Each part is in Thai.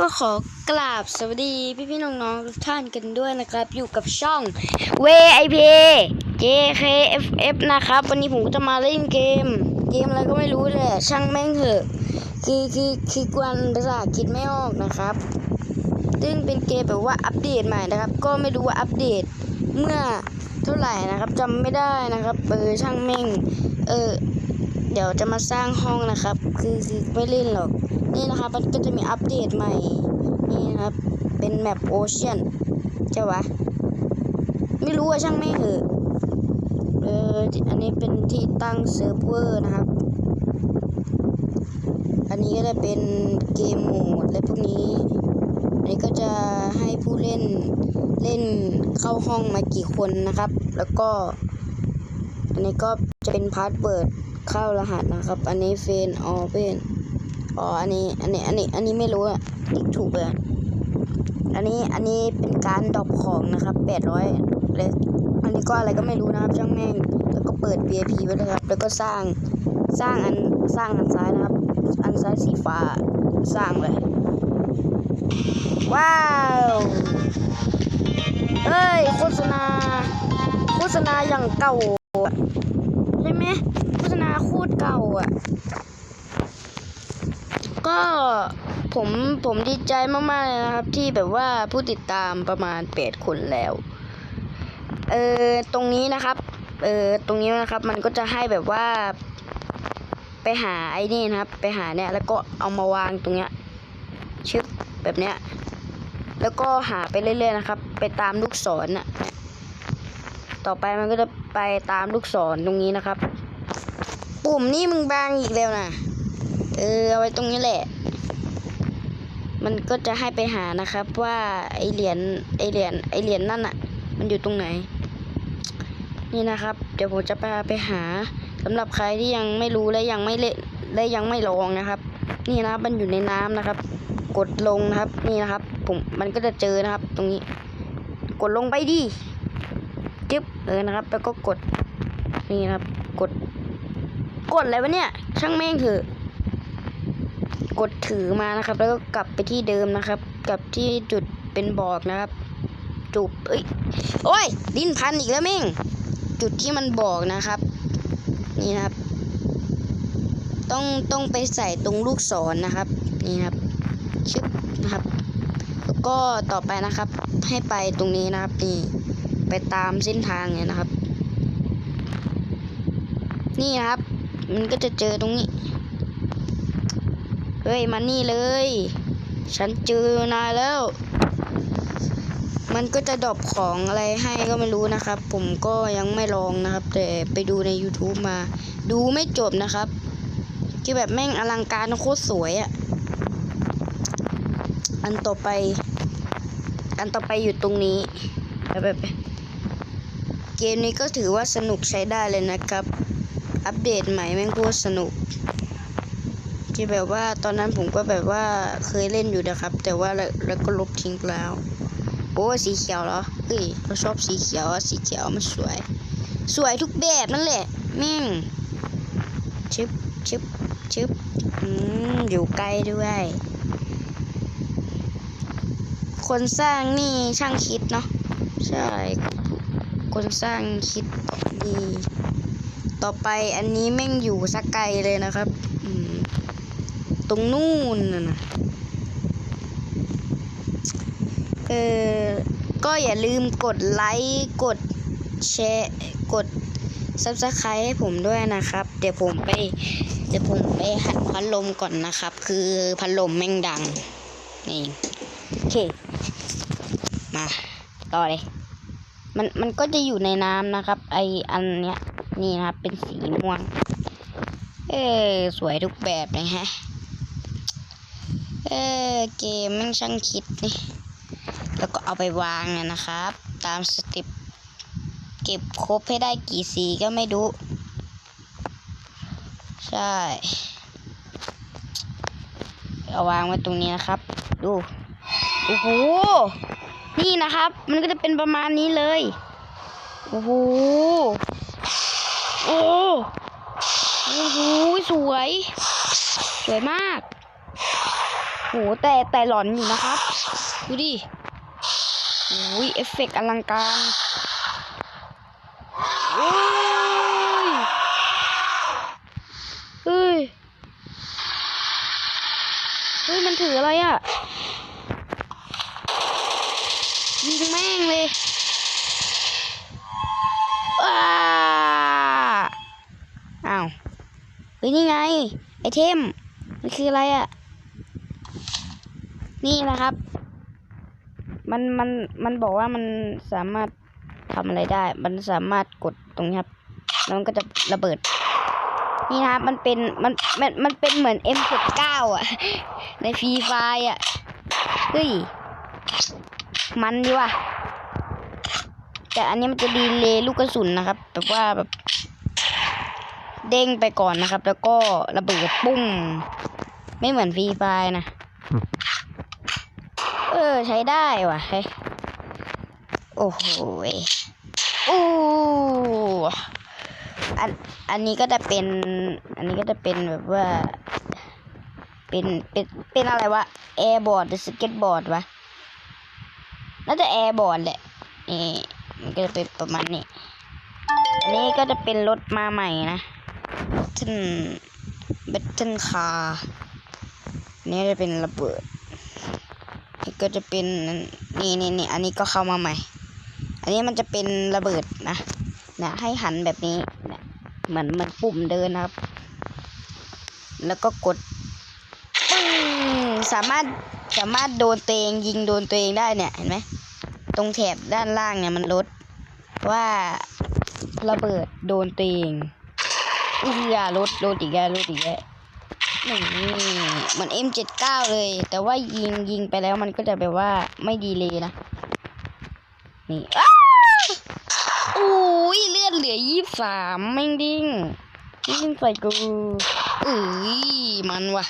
ก็ขอกราบสวัสดีพี่พี่น้องๆทุกท่านกันด้วยนะครับ อยู่กับช่อง v i p JKFF นะครับ วันนี้ผมก็จะมาเล่นเกม เกมอะไรก็ไม่รู้แหละช่างแม่งเถอะ คือคือคือกวนภาษาอังกฤษไม่ออกนะครับซึ่งเป็นเกมแบบว่าอัปเดตใหม่นะครับ ก็ไม่รู้ว่าอัปเดตเมื่อเท่าไหร่นะครับจำไม่ได้นะครับเออช่างแม่งเออเดี๋ยวจะมาสร้างห้องนะครับ คือคือไม่เล่นหรอก นี่นะครับมันก็จะมีอัปเดตใหม่ นี่นะครับ เป็นแมปโอเชียนใช่วะ ไม่รู้อะช่างไม่เถอะเอออันนี้เป็นที่ตั้งเซิร์ฟเวอร์นะครับ อันนี้ก็จะเป็นเกมโหมดและพวกนี้ อันนี้ก็จะให้ผู้เล่นเล่นเข้าห้องมากี่คนนะครับ แล้วก็ อันนี้ก็จะเป็นพาสเวิร์ดเข้ารหัสนะครับ อันนี้เฟนออเป็น อ๋ออันนี้ อันนี้ อันนี้ อันนี้ไม่รู้อะติ๊กถูกเลยอะอันนี้ อันนี้เป็นการดรอปของนะครับแปดร้อยเลยอันนี้ก็อะไรก็ไม่รู้นะครับช่างแม่ง แล้วก็เปิด VIP ไว้เลยครับ แล้วก็สร้าง สร้างอัน สร้างอันซ้ายนะครับ อันซ้ายสีฟ้า สร้างเลย ว้าวเอ้ย โฆษณา โฆษณาอย่างเก่า ใช่ไหมโฆษณาโคตรเก่าอะ ผมผมดีใจมากๆเลยนะครับ ที่แบบว่าผู้ติดตามประมาณแปดคนแล้ว เออตรงนี้นะครับ เออตรงนี้นะครับ มันก็จะให้แบบว่า ไปหาไอ้นี่นะครับ ไปหาเนี่ย แล้วก็เอามาวางตรงเนี้ยชึบแบบเนี้ย แล้วก็หาไปเรื่อยๆนะครับ ไปตามลูกศรน่ะต่อไปมันก็จะไปตามลูกศรตรงนี้นะครับ ปุ่มนี่มึงบางอีกแล้วนะ เออเอาไว้ตรงนี้แหละ มันก็จะให้ไปหานะครับว่าไอเหรียญไอเหรียญไอเหรียญนั่นอะมันอยู่ตรงไหน นี่นะครับ เดี๋ยวผมจะพาไปหาสำหรับใครที่ยังไม่รู้และยังไม่เล่นและยังไม่ลองนะครับ นี่นะมันอยู่ในน้ำนะครับ กดลงนะครับ นี่นะครับ ผมมันก็จะเจอนะครับ ตรงนี้ กดลงไปดิจึ๊บเออนะครับแล้วก็กดนี่นะครับ กด กดอะไรวะเนี่ย ช่างแม่งเถอะ กดถือมานะครับ แล้วก็กลับไปที่เดิมนะครับ กลับที่จุดเป็นบอกนะครับ จุดเอ้ยโอ้ยดิ้นพันอีกแล้วแม่ง จุดที่มันบอกนะครับ นี่นะครับ ต้องต้องไปใส่ตรงลูกศรนะครับ นี่ครับชึบนะครับ แล้วก็ต่อไปนะครับ ให้ไปตรงนี้นะครับนี่ไปตามเส้นทางเนี่ยนะครับ นี่นะครับ มันก็จะเจอตรงนี้ เฮ้ยมานี่เลย ฉันเจอนายแล้ว มันก็จะดรอปของอะไรให้ก็ไม่รู้นะครับ ผมก็ยังไม่ลองนะครับ แต่ไปดูใน YouTube มา ดูไม่จบนะครับคือแบบแม่งอลังการโคตรสวยอะ่ะ อันต่อไป อันต่อไปอยู่ตรงนี้แบบแบบเกมนี้ก็ถือว่าสนุกใช้ได้เลยนะครับ อัปเดตใหม่แม่งโคตรสนุก ที่แบบว่าตอนนั้นผมก็แบบว่าเคยเล่นอยู่นะครับ แต่ว่าแล้วก็ลบทิ้งไปแล้วโอ้สีเขียวเหรอเฮ้ยเราชอบสีเขียวสีเขียวมันสวย สวยทุกแบบนั่นแหละแม่งชึบชึบชึบอืมอยู่ใกล้ด้วย คนสร้างนี่ช่างคิดเนาะใช่ คนสร้างคิดดี ต่อไปอันนี้แม่งอยู่สักไกลเลยนะครับ ตรงนู่นน่ะนะเออ ก็อย่าลืมกดไลค์ กดแชร์ กด subscribe ให้ผมด้วยนะครับ เดี๋ยวผมไป เดี๋ยวผมไปหัดพัดลมก่อนนะครับ คือพัดลมแม่งดัง นี่ โอเค มา ต่อเลย มัน มันก็จะอยู่ในน้ำนะครับ ไออันเนี้ย นี่นะครับ เป็นสีม่วง เออสวยทุกแบบเลยฮะ เออเกมแม่งช่างคิดนี่ แล้วก็เอาไปวางเนี่ยนะครับ ตามสเติปเก็บครบให้ได้กี่สีก็ไม่รู้ ใช่ เอาวางไว้ตรงนี้นะครับ ดู โอ้โห นี่นะครับ มันก็จะเป็นประมาณนี้เลย โอ้โห โอ้โห สวย สวยมาก โแต่แต่หลอนอยู่นะครับ ดูดิโอ้ยเอฟเฟกต์อลังการโอ้ยเฮ้ย เฮ้ย มันถืออะไรอะ่ะ ยิงแม่งเลยอ้าอ้าวเฮ้ย นี่ไง ไอเทม มันคืออะไรอะ่ะ นี่นะครับ มันมันมันบอกว่ามันสามารถทำอะไรได้ มันสามารถกดตรงนี้ครับ แล้วมันก็จะระเบิด นี่นะครับ มันเป็นมันมันมันเป็นเหมือน M79 อะ ในฟรีไฟอะ เฮ้ย มันดีว่ะ แต่อันนี้มันจะดีเลย์ลูกกระสุนนะครับ แบบว่าแบบเด้งไปก่อนนะครับ แล้วก็ระเบิดปุ้งไม่เหมือนฟรีไฟนะ ออใช้ได้ว่ะเฮ้โอ้โหยโอ้อันอันนี้ก็จะเป็น อันนี้ก็จะเป็นแบบว่า เป็นเป็นเป็นอะไรวะแอร์บอร์ดหรือสเก็ตบอร์ดวะน่าจะแอร์บอร์ดแหละนี่มันก็จะเป็นประมาณนี้ อันนี้ก็จะเป็นรถมาใหม่นะทึนเบตเทิลคาร์นี่จะเป็นระเบิด ก็จะเป็นนี่นี่นี่อันนี้ก็เข้ามาใหม่ อันนี้มันจะเป็นระเบิดนะนะให้หันแบบนี้นะเหมือนมันปุ่มเดินนะครับ แล้วก็กดปึ้งสามารถสามารถโดนตัวเองยิงโดนตัวเองได้เนี่ยเห็นไหมตรงแถบด้านล่างเนี่ยมันลดว่าระเบิดโดนตัวเองอือลดลดอีกแล้วลดอีกแล้ว หนี่งเหมือน M79 เลย แต่ว่ายิงยิงไปแล้วมันก็จะแบบว่าไม่ดีเลยนะ นี่อุ้ยเลือดเหลือยี่สามแม่งดิ้งยิงใส่กูอุ้ยมันว่ะ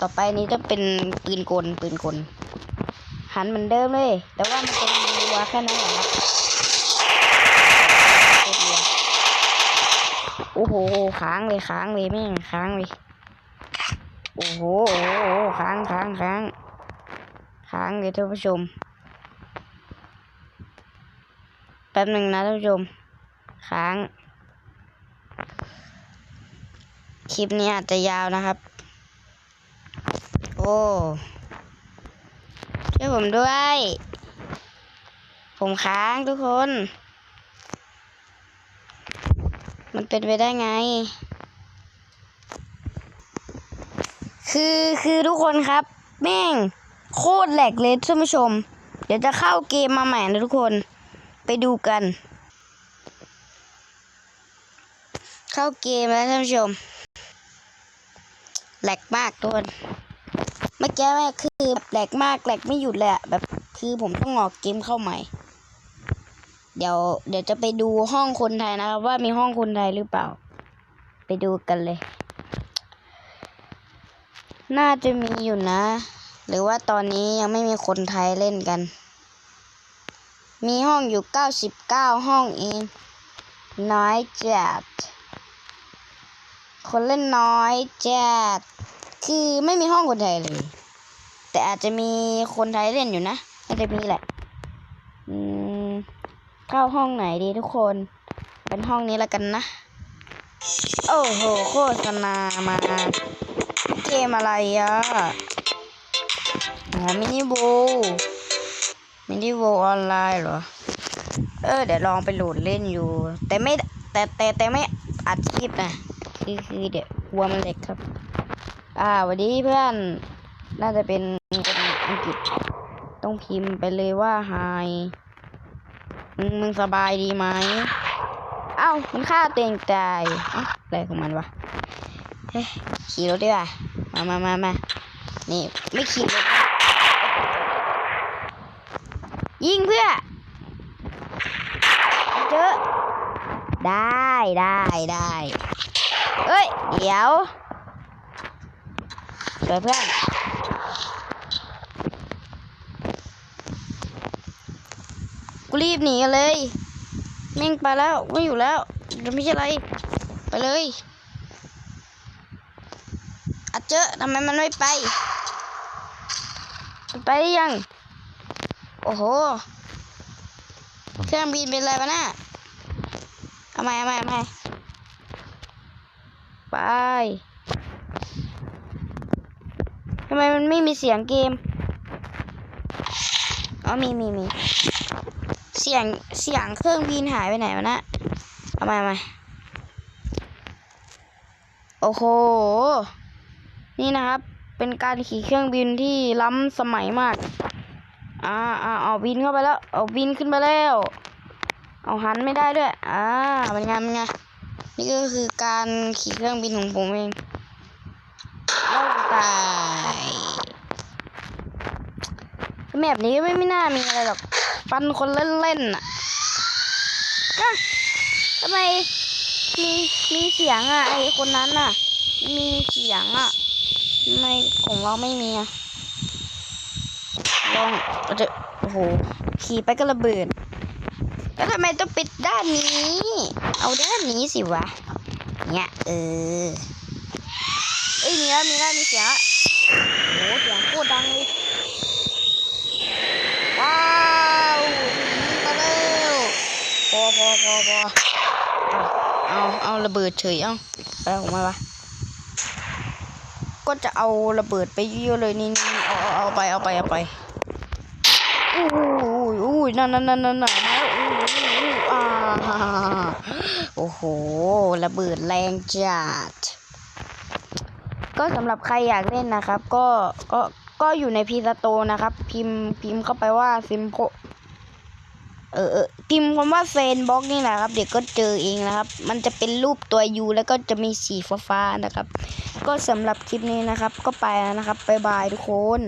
ต่อไปนี้จะเป็นปืนกลปืนกลหันเหมือนเดิมเลย แต่ว่ามันจะมีรัวแค่นั้นแหละครับโอ้โหค้างเลยค้างเลยแม่งค้างเลย โอ้โหโอ้โหค้างค้างค้างค้างเลยท่านผู้ชม แป๊บหนึ่งนะท่านผู้ชม ค้าง คลิปนี้อาจจะยาวนะครับ โอ้ช่วยผมด้วย ผมค้างทุกคน มันเป็นไปได้ไง คือคือทุกคนครับ แม่ง โคตรแหลกเลยท่านผู้ชม เดี๋ยวจะเข้าเกมมาใหม่นะทุกคนไปดูกัน เข้าเกมแล้วท่านผู้ชมแหลกมากทุกคนเมื่อกี้แม่คือแหลกมากแหลกไม่หยุดเลยอะแบบคือผมต้องออกเกมเข้าใหม่ เดี๋ยว เดี๋ยวจะไปดูห้องคนไทยนะครับ ว่ามีห้องคนไทยหรือเปล่า ไปดูกันเลย น่าจะมีอยู่นะ หรือว่าตอนนี้ยังไม่มีคนไทยเล่นกัน มีห้องอยู่เก้าสิบเก้าห้องเอง น้อยจัด คนเล่นน้อยจัด คือไม่มีห้องคนไทยเลย แต่อาจจะมีคนไทยเล่นอยู่นะน่าจะมีแหละ อืม เข้าห้องไหนดีทุกคน เป็นห้องนี้แล้วกันนะ โอ้โห โฆษณามา มอะไรอะอ๋อมินิโวมินิโวออนไลน์เหรอ เออ เดี๋ยวลองไปโหลดเล่นอยู่ แต่ไม่แต่แต่แต่ไม่อัดคลิปนะคือคือเดี๋ยวกลัวมันเล็กครับ อ่าสวัสดีเพื่อนน่าจะเป็นคนอังกฤษ ต้องพิมพ์ไปเลยว่า hi มึงมึงสบายดีไหมเอ้ามันฆ่าตัวเองตายเอ้าอะไรของมันวะ เฮ้ยขี่รถดีกว่า มามามามานี่ไม่ขี่รถนะยิงเพื่อ เจอ ได้ได้ได้เอ้ย เดี๋ยวสวยเพื่อนกูรีบหนีเลยแม่งไปแล้วไม่อยู่แล้วจะไม่ใช่อะไร ไปเลย อาเจอทำไมมันไม่ไปไปยัง โอ้โห เครื่องบินเป็นอะไรวะน่ะเอาหม่เอาใหม่เอาใหม่ไปทำไมมันไม่มีเสียงเกม อ๋อมีมีมี เสียงเสียงเครื่องบินหายไปไหนวะนะเอามาเอามโอ้โห นี่นะครับ เป็นการขี่เครื่องบินที่ล้ำสมัยมาก อ่าอ่าเอาบินเข้าไปแล้ว เอาบินขึ้นไปแล้ว เอาหันไม่ได้ด้วย อ่าเป็นไงเป็นไง นี่ก็คือการขี่เครื่องบินของผมเองโลกตายแบบนี้ไม่ไม่น่ามีอะไรหรอกฟันคนเล่นๆน่ะอะทำไมมีมีเสียงอะไอคนนั้นน่ะ มีเสียงอะ ทำไมของเราไม่มีอะลองจะโอ้โห ขี่ไปก็ระเบิด แล้วทำไมต้องปิดด้านนี้ เอาด้านนี้สิวะ เนี่ยเออ เอ้ยมีแล้วมีแล้วมีเสียงโอ้โหเสียงโคตรดังเลยว้าวมาแล้วพอพอพอพอเอาเอาระเบิดเฉยเอาไปของมาวะ ก็จะเอาระเบิดไปเยอะเลยนี่นี่เอาเอาเอาไปเอาไปเอาไปอู้ยอู้ยนั่นนั่นนั่นนั่นนั่นมาแล้วอู้อู้อ่าโอ้โหระเบิดแรงจัดก็สำหรับใครอยากเล่นนะครับ ก็ก็ก็อยู่ในพีซาโตนะครับ พิมพ์พิมพ์เข้าไปว่าซิมโพ เออพิมพ์คำว่าเฟนบ็อกนี่แหละครับ เดี๋ยวก็เจอเองนะครับ มันจะเป็นรูปตัวยูแล้วก็จะมีสีฟ้าๆนะครับ ก็สำหรับคลิปนี้นะครับ ก็ไปแล้วนะครับบ๊ายบายทุกคน